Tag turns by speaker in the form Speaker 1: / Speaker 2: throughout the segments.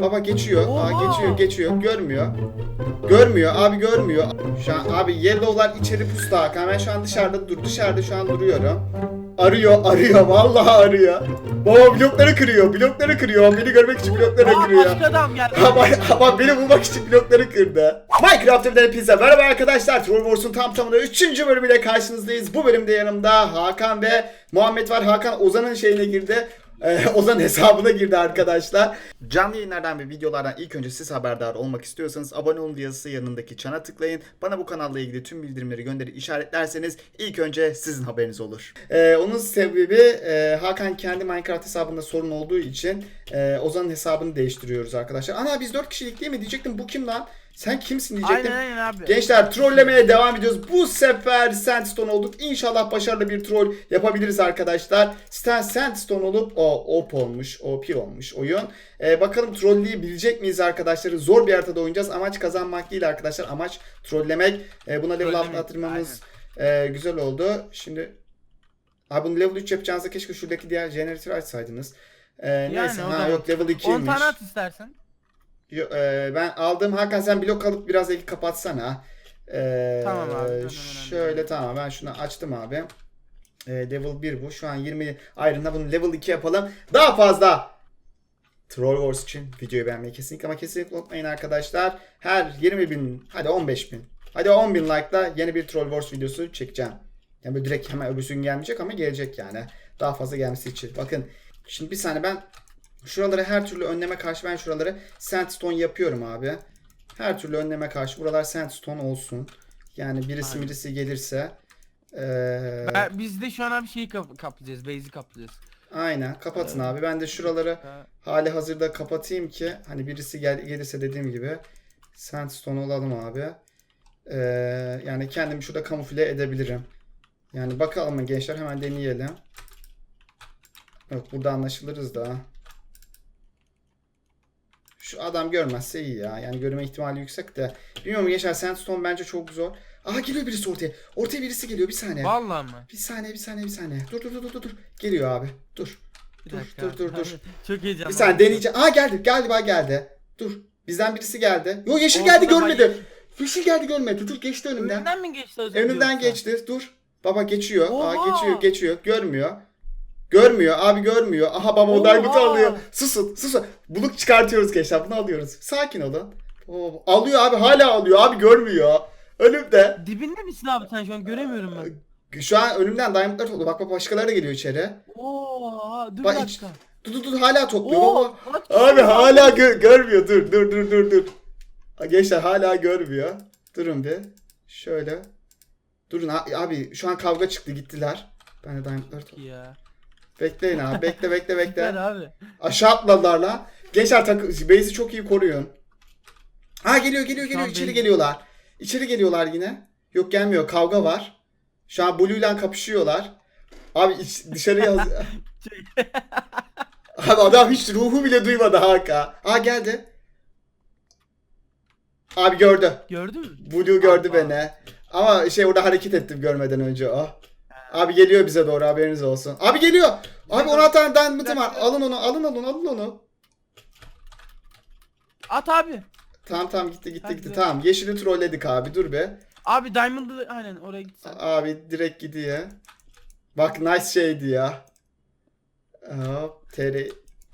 Speaker 1: Baba geçiyor. Aa, geçiyor geçiyor. Görmüyor. Görmüyor abi görmüyor. Şu an abi yellow'lar içeri pustu Hakan. Ben şu an dışarıda dur. Dışarıda şu an duruyorum. Arıyor arıyor. Vallahi arıyor. Baba blokları kırıyor. Blokları kırıyor. Beni görmek için blokları
Speaker 2: Aa,
Speaker 1: kırıyor.
Speaker 2: başka adam geldi.
Speaker 1: Ama, ama beni bulmak için blokları kırdı. Minecraft evden hepinize merhaba arkadaşlar. Troll Wars'un tam tamına 3. bölümüyle karşınızdayız. Bu bölümde yanımda Hakan ve Muhammed var. Hakan Ozan'ın şeyine girdi. Ee, Ozan hesabına girdi arkadaşlar. Canlı yayınlardan ve videolardan ilk önce siz haberdar olmak istiyorsanız abone olun yazısı yanındaki çana tıklayın. Bana bu kanalla ilgili tüm bildirimleri gönderip işaretlerseniz ilk önce sizin haberiniz olur. Ee, onun sebebi e, Hakan kendi Minecraft hesabında sorun olduğu için e, Ozan'ın hesabını değiştiriyoruz arkadaşlar. Ana biz 4 kişilik değil mi? Diyecektim bu kim lan? Sen kimsin diyecektim.
Speaker 2: Aynen aynen abi.
Speaker 1: Gençler trollemeye devam ediyoruz. Bu sefer Sandstone olduk. İnşallah başarılı bir troll yapabiliriz arkadaşlar. Stan Sandstone olup o OP olmuş, OP olmuş oyun. Ee, bakalım trolleyebilecek miyiz arkadaşlar? Zor bir haritada oynayacağız. Amaç kazanmak değil arkadaşlar. Amaç trollemek. Ee, buna level atlatmamız e, güzel oldu. Şimdi Abi bunu level 3 yapacağınızda keşke şuradaki diğer jeneratörü açsaydınız. Ee, neyse
Speaker 2: o
Speaker 1: ha yok level 2'ymiş.
Speaker 2: 10 tane at istersen.
Speaker 1: E, ben aldım. Hakan sen blok alıp biraz da kapatsana. E,
Speaker 2: Tamam abi,
Speaker 1: Şöyle tamam ben şunu açtım abi. E, level 1 bu. Şu an 20 ayrında bunu level 2 yapalım. Daha fazla Troll Wars için videoyu beğenmeyi kesinlikle ama kesinlikle unutmayın arkadaşlar. Her 20 bin hadi 15 bin hadi 10 bin like'la yeni bir Troll Wars videosu çekeceğim. Yani böyle direkt hemen öbürsü gün gelmeyecek ama gelecek yani. Daha fazla gelmesi için. Bakın şimdi bir saniye ben Şuraları her türlü önleme karşı ben şuraları sandstone yapıyorum abi. Her türlü önleme karşı buralar sandstone olsun. Yani birisi
Speaker 2: Aynen.
Speaker 1: birisi gelirse. Ee,
Speaker 2: Ben, biz de şu an abi şeyi kap kaplayacağız. Base'i kaplayacağız.
Speaker 1: aynen kapatın abi. Ben de şuraları hali hazırda kapatayım ki hani birisi gel gelirse dediğim gibi sandstone olalım abi. Ee, yani kendimi şurada kamufle edebilirim. Yani bakalım gençler hemen deneyelim. Yok burada anlaşılırız da. Şu adam görmezse iyi ya. Yani görme ihtimali yüksek de. Bilmiyorum gençler Sandstone bence çok zor. Aha geliyor birisi ortaya. Ortaya birisi geliyor bir saniye.
Speaker 2: Vallahi mı?
Speaker 1: Bir saniye bir saniye bir saniye. Dur dur dur dur dur. Geliyor abi. Dur.
Speaker 2: Bir
Speaker 1: Dur,
Speaker 2: dakika.
Speaker 1: dur, dur, dur.
Speaker 2: Çok heyecanlı.
Speaker 1: Bir saniye deneyeceğim. Aa geldi. Galiba geldi. Dur. Bizden birisi geldi. Yo yeşil
Speaker 2: Ortada
Speaker 1: geldi görmedi.
Speaker 2: hayır.
Speaker 1: Yeşil geldi görmedi. Dur geçti önümden.
Speaker 2: Önünden mi geçti
Speaker 1: Önümden geçti. Dur. Baba geçiyor. Aa
Speaker 2: Oha.
Speaker 1: geçiyor geçiyor. Görmüyor. Görmüyor. Abi görmüyor. Aha baba o diamond'ı alıyor. Susun susun. Buluk çıkartıyoruz gençler. Bunu alıyoruz. Sakin olun. Oo, alıyor abi. Hala alıyor. Abi görmüyor. Önümde.
Speaker 2: Dibinde misin abi sen şu an göremiyorum ben.
Speaker 1: Şu an önümden diamondlar topluyor. Bak bak başkaları da geliyor içeri.
Speaker 2: Oo, dur
Speaker 1: Bak
Speaker 2: bir
Speaker 1: iç-
Speaker 2: dakika.
Speaker 1: Dur dur dur hala topluyor
Speaker 2: Oo,
Speaker 1: baba.
Speaker 2: kaç
Speaker 1: Abi
Speaker 2: kişi var?
Speaker 1: hala gö- görmüyor. Dur dur dur dur dur. Ha, Gençler hala görmüyor. Durun bir. Şöyle. Durun a- abi şu an kavga çıktı gittiler. Ben de diamondları to-
Speaker 2: Ya.
Speaker 1: Bekleyin abi. Bekle bekle bekle.
Speaker 2: abi.
Speaker 1: Aşağı atladılar lan. Gençler takı base'i çok iyi koruyun. Ha geliyor geliyor geliyor. İçeri geliyorlar. İçeri geliyorlar yine. Yok gelmiyor. Kavga var. Şu an Blue ile kapışıyorlar. Abi iç, dışarıya Abi adam hiç ruhu bile duymadı Haka. Aa geldi. Abi gördü.
Speaker 2: Gördün mü?
Speaker 1: Blue gördü
Speaker 2: Aa.
Speaker 1: beni. Ama şey orada hareket ettim görmeden önce o. Abi geliyor bize doğru haberiniz olsun. Abi geliyor. Abi 16 tane diamond'ım var. Alın onu alın onu alın onu.
Speaker 2: At abi.
Speaker 1: Tamam tamam gitti gitti
Speaker 2: Hadi.
Speaker 1: gitti. Tamam yeşili trolledik abi dur be.
Speaker 2: Abi Diamond'ı aynen oraya gitsen.
Speaker 1: Abi direkt gidiyor. Bak nice şeydi ya. Hop TR.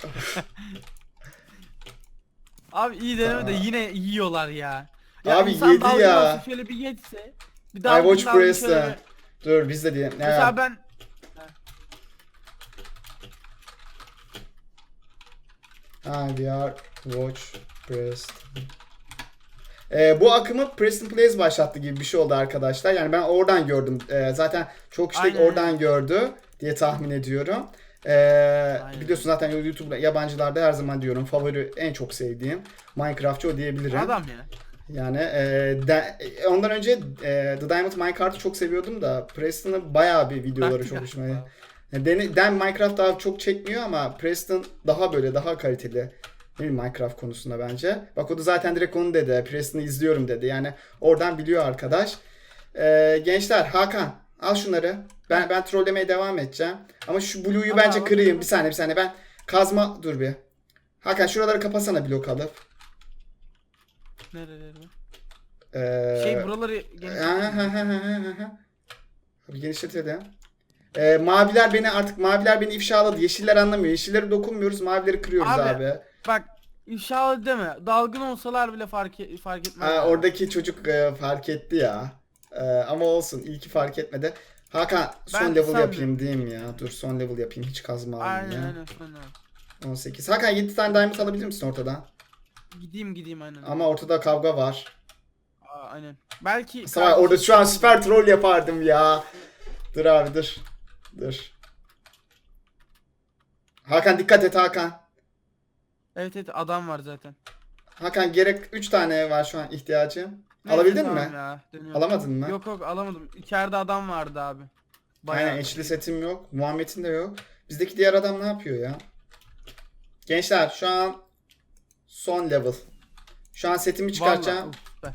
Speaker 2: Abi iyi deneme de
Speaker 1: Aa.
Speaker 2: yine yiyorlar ya.
Speaker 1: Abi
Speaker 2: insan
Speaker 1: yedi
Speaker 2: dalga
Speaker 1: ya.
Speaker 2: olsa Şöyle bir geçse. Bir
Speaker 1: I
Speaker 2: daha
Speaker 1: watch Preston.
Speaker 2: şöyle-
Speaker 1: Dur biz de diyelim.
Speaker 2: Mesela ben
Speaker 1: Ha, we are watch Preston. Ee, bu akımı Preston Plays başlattı gibi bir şey oldu arkadaşlar. Yani ben oradan gördüm. Ee, zaten çok
Speaker 2: Aynen.
Speaker 1: oradan gördü diye tahmin ediyorum. Ee, biliyorsun zaten YouTube'da yabancılarda her zaman diyorum favori en çok sevdiğim Minecraftçı o diyebilirim.
Speaker 2: adam ya.
Speaker 1: Yani e, de- ondan önce e, The Diamond Minecart'ı çok seviyordum da Preston'ın bayağı bir videoları çok hoşuma yani Den, Den Minecraft daha çok çekmiyor ama Preston daha böyle daha kaliteli. Ne bileyim Minecraft konusunda bence. Bak o da zaten direkt onu dedi. Preston'ı izliyorum dedi. Yani oradan biliyor arkadaş. E, gençler Hakan al şunları. Ben ben trollemeye devam edeceğim. Ama şu Blue'yu bence kırayım. Bir saniye bir saniye ben kazma dur bir. Hakan şuraları kapasana blok alıp.
Speaker 2: Var?
Speaker 1: Ee,
Speaker 2: Şey buraları.
Speaker 1: Abi genişletelim. Ee, maviler beni artık maviler beni ifşaladı. Yeşiller anlamıyor. Yeşilleri dokunmuyoruz. Mavileri kırıyoruz abi.
Speaker 2: Abi, Bak inşallah deme. Dalgın olsalar bile fark e- fark etmez.
Speaker 1: Aa, oradaki çocuk e, fark etti ya. Ee, ama olsun. iyi ki fark etmedi. Hakan son
Speaker 2: Ben
Speaker 1: level yapayım diyeyim ya. Dur son level yapayım. Hiç kazma alayım
Speaker 2: Aynen
Speaker 1: ya.
Speaker 2: aynen sonra.
Speaker 1: 18. Hakan 7 tane diamond alabilir misin ortadan?
Speaker 2: Gideyim gideyim aynen.
Speaker 1: Ama ortada kavga var.
Speaker 2: Aa, aynen. Belki
Speaker 1: Sana orada şu an süper troll yapardım ya. Dur abi dur. Dur. Hakan dikkat et Hakan.
Speaker 2: Evet evet adam var zaten.
Speaker 1: Hakan gerek 3 tane var şu an ihtiyacım.
Speaker 2: Neyse,
Speaker 1: Alabildin
Speaker 2: tamam
Speaker 1: mi?
Speaker 2: Ya, dönüyorum.
Speaker 1: Alamadın mı?
Speaker 2: Yok yok alamadım. İçeride adam vardı abi.
Speaker 1: Aynen eşli setim yok. Muhammed'in de yok. Bizdeki diğer adam ne yapıyor ya? Gençler şu an son level. Şu an setimi çıkartacağım.
Speaker 2: Vallahi.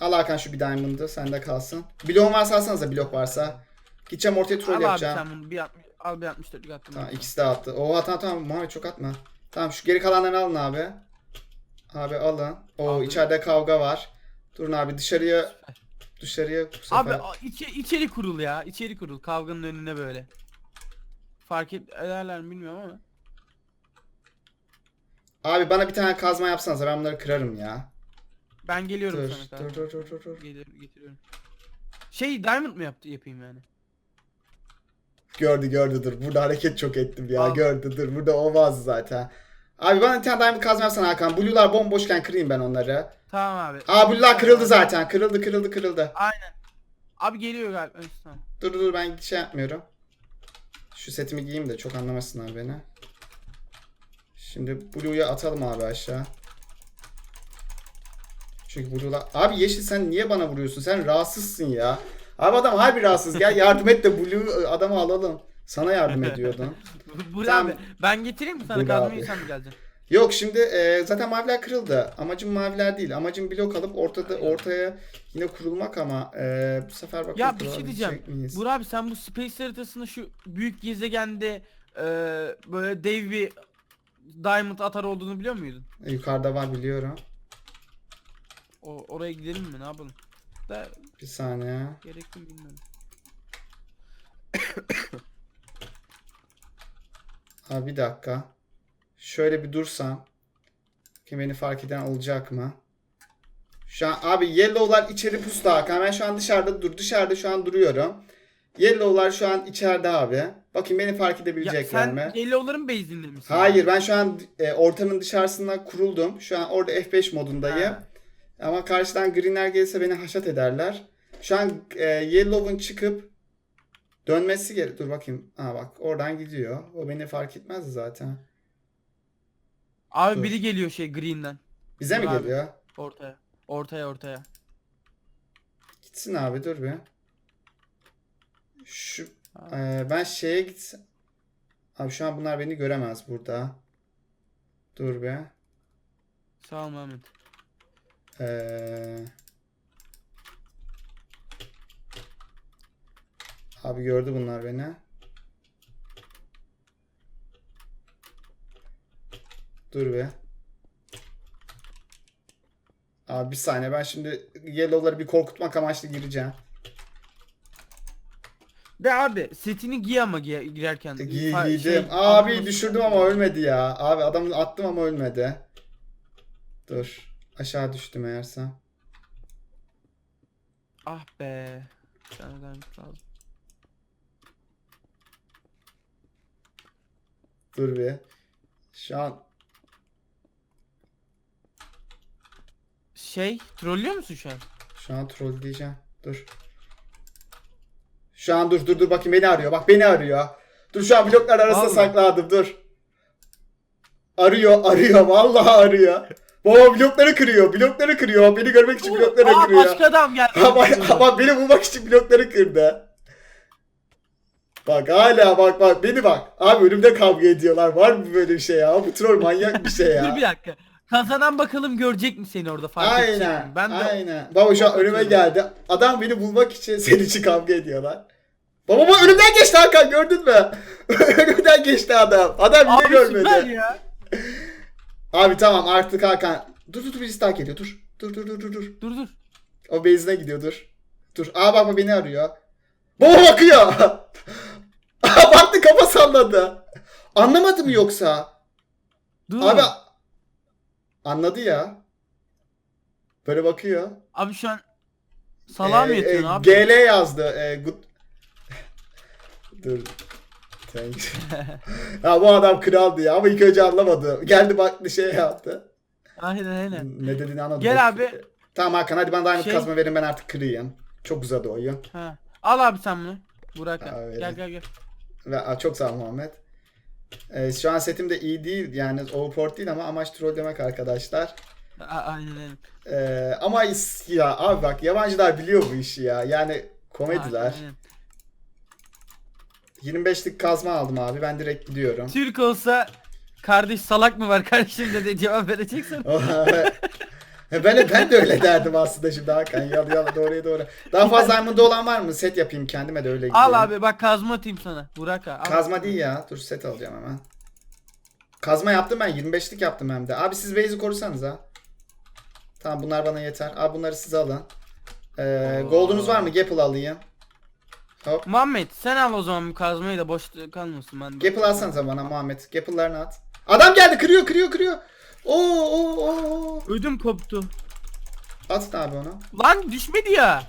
Speaker 1: Al Hakan şu bir diamond'ı sende kalsın. Bloğun varsa alsanıza blok varsa. Gideceğim ortaya troll
Speaker 2: Al abi
Speaker 1: yapacağım.
Speaker 2: sen bunu bir, altmış- al bir 64'lük attım.
Speaker 1: Tamam ikisi de attı. Oo tamam tamam Muhammed çok atma. Tamam şu geri kalanları alın abi. Abi alın. Oo
Speaker 2: Aldım.
Speaker 1: içeride kavga var. Durun abi dışarıya dışarıya bu sefer.
Speaker 2: Abi içe, içeri kurul ya. içeri kurul. Kavganın önüne böyle. Fark ederler mi bilmiyorum ama.
Speaker 1: Abi bana bir tane kazma yapsanız ben bunları kırarım ya.
Speaker 2: Ben geliyorum
Speaker 1: Dur
Speaker 2: sana
Speaker 1: dur
Speaker 2: kanka.
Speaker 1: dur dur dur. dur.
Speaker 2: Gelir, getiriyorum. Şey diamond mı yaptı yapayım yani?
Speaker 1: Gördü gördü dur. Burada hareket çok ettim ya.
Speaker 2: Al.
Speaker 1: Gördü dur. Burada olmaz zaten. Abi bana bir tane diamond kazma yapsana Hakan. Blue'lar bomboşken kırayım ben onları.
Speaker 2: Tamam abi.
Speaker 1: Aa blue'lar kırıldı zaten. Kırıldı kırıldı kırıldı.
Speaker 2: Aynen. Abi geliyor galiba. Evet, Tamam.
Speaker 1: Dur dur dur ben şey yapmıyorum. Şu setimi giyeyim de çok anlamasınlar beni. Şimdi Blue'yu atalım abi aşağı. Çünkü Blue'la... Abi Yeşil sen niye bana vuruyorsun? Sen rahatsızsın ya. Abi adam harbi rahatsız. Gel yardım et de Blue adamı alalım. Sana yardım ediyordum.
Speaker 2: Bu
Speaker 1: Tamam.
Speaker 2: abi. Ben getireyim mi sana sen mi geleceksin?
Speaker 1: Yok şimdi e, zaten maviler kırıldı. Amacım maviler değil. Amacım blok alıp ortada ortaya yine kurulmak ama e, bu sefer bakalım
Speaker 2: Ya bir şey diyeceğim. Burak abi sen bu space haritasında şu büyük gezegende e, böyle dev bir diamond atar olduğunu biliyor muydun?
Speaker 1: E, yukarıda var biliyorum.
Speaker 2: O, oraya gidelim mi ne yapalım? Da
Speaker 1: Bir saniye.
Speaker 2: gerek mi bilmiyorum.
Speaker 1: Abi bir dakika. Şöyle bir dursam. Kim beni fark eden olacak mı? Şu an abi yellow'lar içeri pustu Hakan. Ben şu an dışarıda dur. Dışarıda şu an duruyorum. Yellow'lar şu an içeride abi. Bakın beni fark
Speaker 2: Ya
Speaker 1: edebilecekler
Speaker 2: sen
Speaker 1: mi?
Speaker 2: Yellow'ların base'inde misin?
Speaker 1: Hayır ben şu an e, ortanın dışarısında kuruldum. Şu an orada F5 modundayım.
Speaker 2: Ha.
Speaker 1: Ama karşıdan greenler gelirse beni haşat ederler. Şu an e, Yellow'un çıkıp dönmesi gerek. Dur bakayım. Aa bak oradan gidiyor. O beni fark etmez zaten.
Speaker 2: Abi
Speaker 1: Dur.
Speaker 2: biri geliyor şey green'den.
Speaker 1: Bize mi
Speaker 2: abi.
Speaker 1: geliyor?
Speaker 2: Ortaya. Ortaya ortaya.
Speaker 1: Gitsin abi dur bir. Şu e, ben şeye gitsem. Abi şu an bunlar beni göremez burada. Dur be.
Speaker 2: Sağ ol Mehmet.
Speaker 1: Ee, Abi gördü bunlar beni. Dur be. Abi bir saniye ben şimdi Yellow'ları bir korkutmak amaçlı gireceğim.
Speaker 2: Ve abi setini giy ama giy girerken.
Speaker 1: Giy,
Speaker 2: Fa-
Speaker 1: giydim.
Speaker 2: şey,
Speaker 1: Abi düşürdüm ama ölmedi ya. Abi adamı attım ama ölmedi. Dur. Aşağı düştüm eğersem.
Speaker 2: Ah be. Diamond lazım.
Speaker 1: Dur bir. Şu an
Speaker 2: Şey, trollüyor musun şu an?
Speaker 1: Şu an troll diyeceğim. Dur. Şu an dur dur dur bakayım beni arıyor. Bak beni arıyor. Dur şu an bloklar arasında
Speaker 2: Vallahi.
Speaker 1: sakladım dur. Arıyor arıyor vallahi arıyor. Baba blokları kırıyor. Blokları kırıyor. Beni görmek için blokları
Speaker 2: Aa,
Speaker 1: kırıyor.
Speaker 2: başka adam geldi.
Speaker 1: Ama, ama beni bulmak için blokları kırdı. Bak hala bak bak beni bak. Abi önümde kavga ediyorlar. Var mı böyle bir şey ya? Bu troll manyak bir şey
Speaker 2: Dur
Speaker 1: ya.
Speaker 2: bir dakika. Kazanan bakalım görecek mi seni orada fark?
Speaker 1: Aynen.
Speaker 2: Ben de
Speaker 1: aynen. Baba şu an önüme geldi. Adam beni bulmak için senin için kavga ediyorlar. Baba baba önümden geçti Hakan gördün mü? önümden geçti adam. Adam yine
Speaker 2: Abi süper
Speaker 1: görmedi.
Speaker 2: ya.
Speaker 1: Abi tamam artık Hakan. Dur dur dur birisi takip ediyor dur. Dur dur dur dur dur.
Speaker 2: Dur dur.
Speaker 1: O base'ine gidiyor dur. Dur. Aa bak bak beni arıyor. Baba bakıyor. Aa baktı kafa salladı. Anlamadı mı yoksa?
Speaker 2: Dur.
Speaker 1: Abi anladı ya. Böyle bakıyor.
Speaker 2: Abi şu an salağa mı
Speaker 1: Ee,
Speaker 2: yatıyorsun
Speaker 1: e,
Speaker 2: abi?
Speaker 1: GL yazdı. E, good... Dur. Thanks. ya bu adam kraldı ya ama ilk önce anlamadı. Geldi baktı şey yaptı.
Speaker 2: Aynen aynen.
Speaker 1: Ne dediğini anladım.
Speaker 2: Gel abi.
Speaker 1: Tamam Hakan hadi bana diamond
Speaker 2: Şey-
Speaker 1: kazma verin ben artık kırayım. Çok uzadı oyun.
Speaker 2: Ha. Al abi sen bunu. Burak gel gel gel.
Speaker 1: Ve çok sağ ol Muhammed. Ee, şu an setim de iyi değil yani overport değil ama amaç troll demek arkadaşlar.
Speaker 2: A- aynen aynen.
Speaker 1: Ee, ama is- ya abi bak yabancılar biliyor bu işi ya. Yani komediler.
Speaker 2: Aynen.
Speaker 1: 25'lik kazma aldım abi ben direkt gidiyorum.
Speaker 2: Türk olsa kardeş salak mı var kardeşim de cevap vereceksin.
Speaker 1: ben ben de öyle derdim aslında şimdi Hakan. Yalı yalı doğruya doğru. Daha fazla diamond'da olan var mı? Set yapayım kendime de öyle gideyim.
Speaker 2: Al abi bak kazma atayım sana. Burak abi.
Speaker 1: Kazma değil ya. Dur set alacağım hemen. Kazma yaptım ben. 25'lik yaptım hem de. Abi siz base'i korusanız ha. Tamam bunlar bana yeter. Abi bunları siz alın. Ee, gold'unuz var mı? Gapple alayım. Hop.
Speaker 2: Muhammed sen al o zaman bu kazmayı da boş kalmasın ben. de-
Speaker 1: Gapple alsanıza bana Muhammed. Gapple'larını at. Adam geldi kırıyor kırıyor kırıyor. Oo oo oo.
Speaker 2: Ödüm koptu.
Speaker 1: At abi onu.
Speaker 2: Lan düşmedi ya.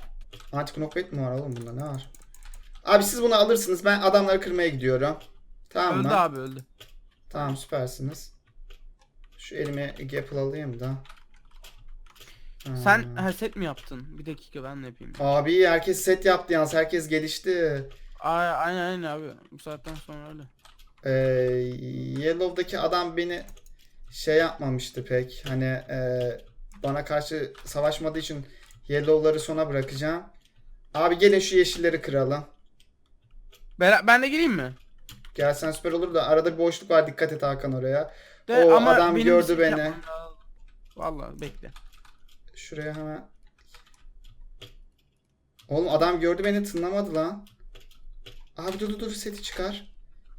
Speaker 1: Anti knockback mi var oğlum bunda ne var? Abi siz bunu alırsınız. Ben adamları kırmaya gidiyorum. Tamam
Speaker 2: öldü
Speaker 1: mı?
Speaker 2: abi öldü.
Speaker 1: Tamam süpersiniz. Şu elime Gapple alayım da.
Speaker 2: Sen ha, set mi yaptın? Bir dakika ben de yapayım.
Speaker 1: Abi herkes set yaptı yalnız. Herkes gelişti.
Speaker 2: Ay, aynen aynen abi. Bu saatten sonra öyle.
Speaker 1: Ee, Yellow'daki adam beni şey yapmamıştı pek. Hani e, bana karşı savaşmadığı için Yellow'ları sona bırakacağım. Abi gelin şu yeşilleri kıralım.
Speaker 2: Ben, ben de geleyim mi?
Speaker 1: Gelsen süper olur da arada bir boşluk var. Dikkat et Hakan oraya.
Speaker 2: De,
Speaker 1: O adam
Speaker 2: benim
Speaker 1: gördü
Speaker 2: set
Speaker 1: beni.
Speaker 2: yapmam lazım. Vallahi bekle.
Speaker 1: Şuraya hemen. Oğlum adam gördü beni tınlamadı lan. Abi dur dur dur seti çıkar.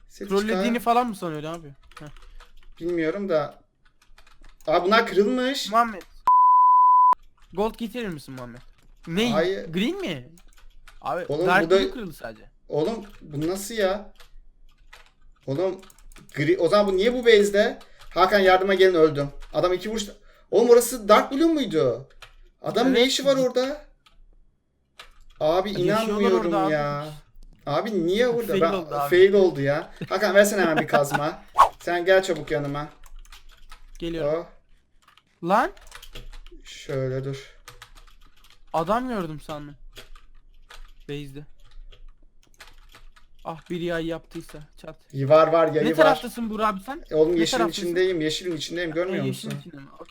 Speaker 1: Seti
Speaker 2: Trollediğini
Speaker 1: çıkar.
Speaker 2: falan mı sanıyordu abi? Heh.
Speaker 1: Bilmiyorum da. Abi bunlar kırılmış.
Speaker 2: Muhammed. Gold getirir misin Muhammed? Ne?
Speaker 1: Hayır.
Speaker 2: Green mi? Abi
Speaker 1: Oğlum
Speaker 2: Dark
Speaker 1: bu da-
Speaker 2: Blue kırıldı sadece.
Speaker 1: Oğlum bu nasıl ya? Oğlum gri... o zaman bu niye bu base'de? Hakan yardıma gelin öldüm. Adam iki vuruş... Oğlum orası Dark Blue muydu? Adam ne
Speaker 2: Evet.
Speaker 1: işi var orada? Abi inanmıyorum
Speaker 2: orada abi.
Speaker 1: ya. Abi niye orada?
Speaker 2: Fail
Speaker 1: ben,
Speaker 2: oldu abi.
Speaker 1: fail oldu ya. Hakan versene hemen bir kazma. Sen gel çabuk yanıma.
Speaker 2: Geliyorum.
Speaker 1: Oh,
Speaker 2: Lan
Speaker 1: şöyle dur.
Speaker 2: adam gördüm sandım. Base'de. Ah bir yay yaptıysa çat.
Speaker 1: Var var yayı
Speaker 2: ne
Speaker 1: var.
Speaker 2: taraftasın Burak abi sen?
Speaker 1: E, Oğlum
Speaker 2: Ne
Speaker 1: yeşilin
Speaker 2: taraftasın?
Speaker 1: içindeyim. Yeşilin içindeyim. Görmüyor
Speaker 2: Ha,
Speaker 1: musun?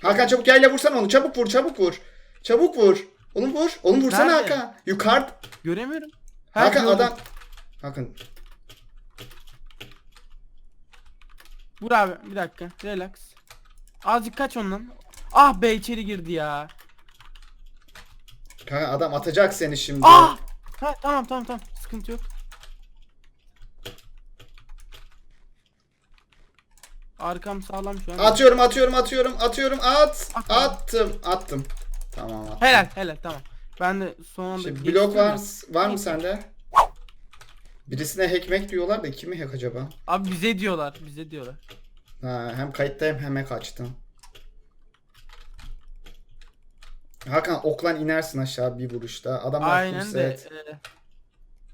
Speaker 1: Hakan çabuk gel vursan onu. Çabuk vur, çabuk vur. Çabuk vur. Oğlum vur. Oğlum vursana
Speaker 2: Nerede?
Speaker 1: Hakan. Yukarı.
Speaker 2: Göremiyorum. Ha,
Speaker 1: Hakan
Speaker 2: gördüm.
Speaker 1: adam. Hakan.
Speaker 2: Burak abi bir dakika relax. Azıcık kaç ondan. Ah be içeri girdi ya.
Speaker 1: Hakan adam atacak seni şimdi.
Speaker 2: Ah! Ha tamam tamam tamam sıkıntı yok. Arkam sağlam şu an.
Speaker 1: Atıyorum, atıyorum, atıyorum, atıyorum. At.
Speaker 2: At.
Speaker 1: Attım, attım. Tamam. Attım.
Speaker 2: Helal helal tamam. Ben de son anda
Speaker 1: Şimdi blok var, var mı sende? Birisine hackmek diyorlar da kimi hack acaba?
Speaker 2: Abi bize diyorlar bize diyorlar.
Speaker 1: Ha, hem kayıttayım hem hack açtım. Hakan oklan inersin aşağı bir vuruşta. Full
Speaker 2: Aynen de.
Speaker 1: set.
Speaker 2: e,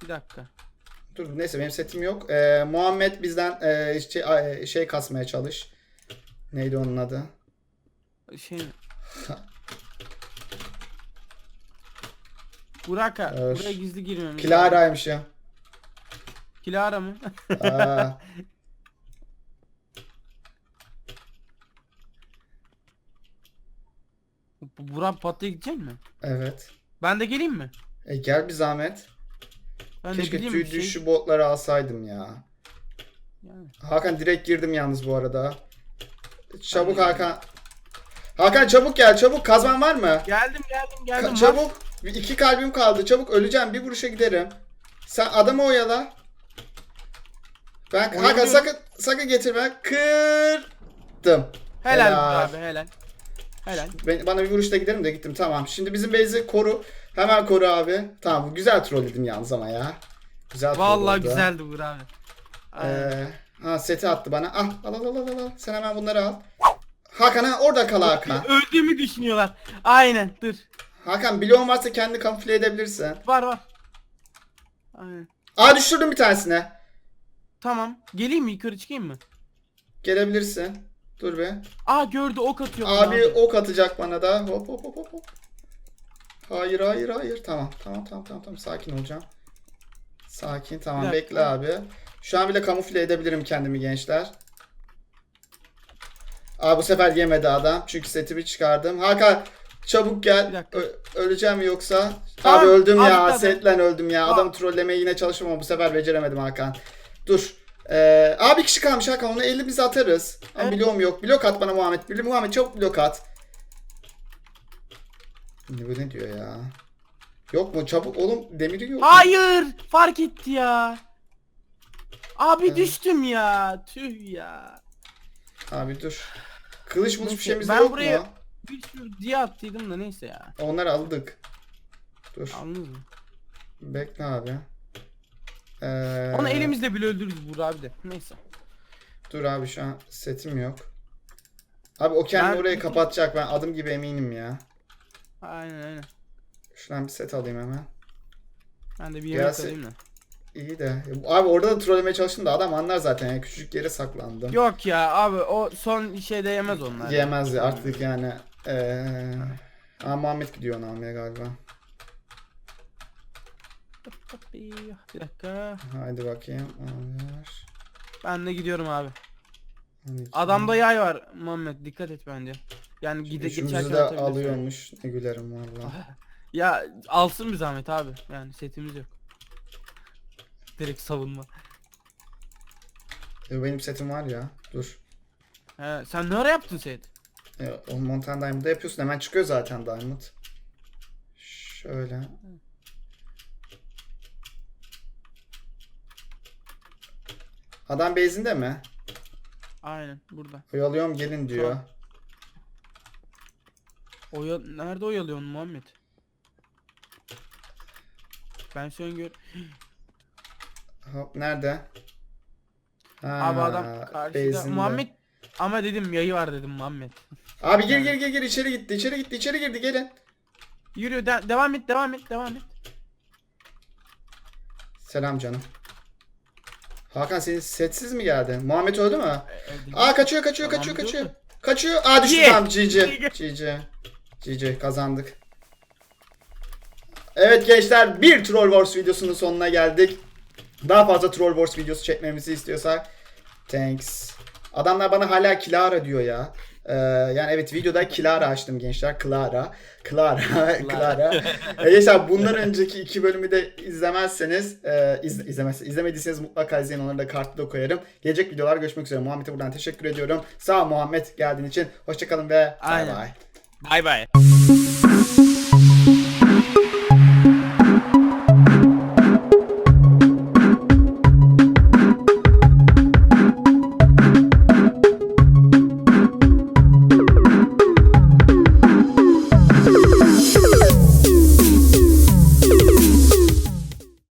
Speaker 2: bir dakika.
Speaker 1: Dur neyse benim setim yok. Ee, Muhammed bizden e, şey, e, şey kasmaya çalış. Neydi onun adı?
Speaker 2: Şey Burak abi,
Speaker 1: Öf.
Speaker 2: buraya gizli girmemiz.
Speaker 1: Clara'ymış ya.
Speaker 2: Kilara mı?
Speaker 1: Aa,
Speaker 2: Bu- Burak patlaya gidecek mi?
Speaker 1: evet.
Speaker 2: Ben de geleyim mi?
Speaker 1: E, gel bir zahmet.
Speaker 2: Ben
Speaker 1: Keşke tüy
Speaker 2: şey.
Speaker 1: düşü botları alsaydım ya.
Speaker 2: Yani.
Speaker 1: Hakan direkt girdim yalnız bu arada. Çabuk Hakan. Hakan çabuk gel çabuk. Kazman var mı?
Speaker 2: Geldim geldim
Speaker 1: Ka-
Speaker 2: geldim. Var.
Speaker 1: çabuk. Bir- iki kalbim kaldı. Çabuk öleceğim. Bir vuruşa giderim. Sen adamı oyala. Ben Hakan
Speaker 2: Oyalıyorum.
Speaker 1: sakın sakın getirme. Kırdım.
Speaker 2: Helal,
Speaker 1: Helal.
Speaker 2: abi helal. Helal.
Speaker 1: Ben, bana bir vuruşta giderim de gittim tamam. Şimdi bizim base'i koru. Hemen koru abi. Tamam bu güzel trolledim yalnız ama ya. Güzel troll
Speaker 2: Vallahi
Speaker 1: oldu.
Speaker 2: güzeldi Uğur abi. Aynen.
Speaker 1: Ee, ha seti attı bana. Al al al al al al. Sen hemen bunları al. Hakan ha orada kal Hakan.
Speaker 2: Öldüğümü düşünüyorlar. Aynen dur.
Speaker 1: Hakan bloğun varsa kendi kamufle edebilirsin.
Speaker 2: Var var. Aynen.
Speaker 1: Aa düşürdüm bir tanesine.
Speaker 2: Tamam. Geleyim mi yukarı çıkayım mı?
Speaker 1: Gelebilirsin. Dur be.
Speaker 2: Aa gördü ok atıyor. bana
Speaker 1: Abi ok atacak bana da. Hop hop hop hop. hop. Hayır hayır hayır. Tamam tamam tamam tamam tamam sakin olacağım. Sakin tamam
Speaker 2: Bir dakika.
Speaker 1: bekle abi. Şu an bile kamufle edebilirim kendimi gençler. Abi bu sefer yemedi adam. Çünkü setimi çıkardım. Hakan çabuk
Speaker 2: Bir
Speaker 1: gel.
Speaker 2: dakika.
Speaker 1: Ö- öleceğim yoksa.
Speaker 2: Tamam,
Speaker 1: Abi öldüm
Speaker 2: abi
Speaker 1: ya.
Speaker 2: tabii.
Speaker 1: Setle öldüm ya.
Speaker 2: Aa.
Speaker 1: Adam trollemeye yine çalıştım ama bu sefer beceremedim Hakan. Dur. Ee, abi kişi kalmış Hakan. Onu 50 biz atarız. Ama
Speaker 2: Evet.
Speaker 1: bloğum yok. Blok at bana Muhammed. Bir Muhammed çabuk blok at. Ne bu ne diyor ya? Yok mu? Çabuk oğlum demiri yok. mu?
Speaker 2: Hayır. Fark etti ya. Abi
Speaker 1: Evet.
Speaker 2: düştüm ya. Tüh ya.
Speaker 1: Abi dur. Kılıç mılıç bir
Speaker 2: Neyse,
Speaker 1: şeyimiz
Speaker 2: ben
Speaker 1: yok
Speaker 2: buraya-
Speaker 1: mu?
Speaker 2: Bir sürü diye attıydım da neyse ya.
Speaker 1: Onları aldık. Dur.
Speaker 2: Anladın mı?
Speaker 1: Bekle abi. Ee,
Speaker 2: Onu elimizle bile öldürürüz Buğra abi de. Neyse.
Speaker 1: Dur abi şu an setim yok. Abi o kendini
Speaker 2: Ben-
Speaker 1: orayı kapatacak ben adım gibi eminim ya.
Speaker 2: Aynen aynen.
Speaker 1: Şuradan bir set alayım hemen.
Speaker 2: Ben de bir yemek
Speaker 1: Gelsin.
Speaker 2: alayım da.
Speaker 1: İyi de. Abi orada da trollemeye çalıştım da adam anlar zaten ya. Küçücük yere saklandım.
Speaker 2: Yok ya abi o son şeyde yemez onlar.
Speaker 1: Yiyemez ya artık yani. Ee, Aa, Muhammed gidiyor almaya galiba.
Speaker 2: Bir dakika.
Speaker 1: Haydi bakayım. Alır.
Speaker 2: Ben de gidiyorum abi. Adamda yay var Muhammed dikkat et bence. Yani gide geçerken
Speaker 1: de alıyormuş. Ne gülerim valla.
Speaker 2: Ya alsın bir zahmet abi. Yani setimiz yok. Direkt savunma.
Speaker 1: E, benim setim var ya. Dur.
Speaker 2: He, sen ne ara yaptın set?
Speaker 1: E, o Mountain Diamond'da yapıyorsun. Hemen çıkıyor zaten Diamond. Şöyle. Adam base'inde mi?
Speaker 2: Aynen burada.
Speaker 1: Oyalıyorum gelin diyor.
Speaker 2: Tamam. Oya nerede oyalıyorsun Muhammed? Ben an gör.
Speaker 1: Hop nerede? Ha,
Speaker 2: Abi adam karşıda.
Speaker 1: base'inde.
Speaker 2: Muhammed ama dedim yayı var dedim Muhammed.
Speaker 1: Abi gir gir gir gir içeri gitti içeri gitti içeri girdi gelin.
Speaker 2: Yürü de- devam et devam et devam et.
Speaker 1: Selam canım. Hakan senin setsiz mi geldi? Muhammed öldü mü?
Speaker 2: Evde-
Speaker 1: Aa kaçıyor kaçıyor
Speaker 2: Tamam,
Speaker 1: kaçıyor kaçıyor. Kaçıyor. Aa düştü
Speaker 2: Ye.
Speaker 1: tamam GG. GG. GG kazandık. Evet gençler bir Troll Wars videosunun sonuna geldik. Daha fazla Troll Wars videosu çekmemizi istiyorsak thanks. Adamlar bana hala Kilara diyor ya. Ee, yani evet videoda Kilara açtım gençler. Clara. Clara. Clara. Ee, gençler bundan önceki iki bölümü de izlemezseniz e, iz, izlemez, izlemediyseniz mutlaka izleyin. Onları da kartlı koyarım. Gelecek videolar görüşmek üzere. Muhammed'e buradan teşekkür ediyorum. Sağ ol Muhammed geldiğin için. Hoşçakalın ve bay bay.
Speaker 2: Bay bay.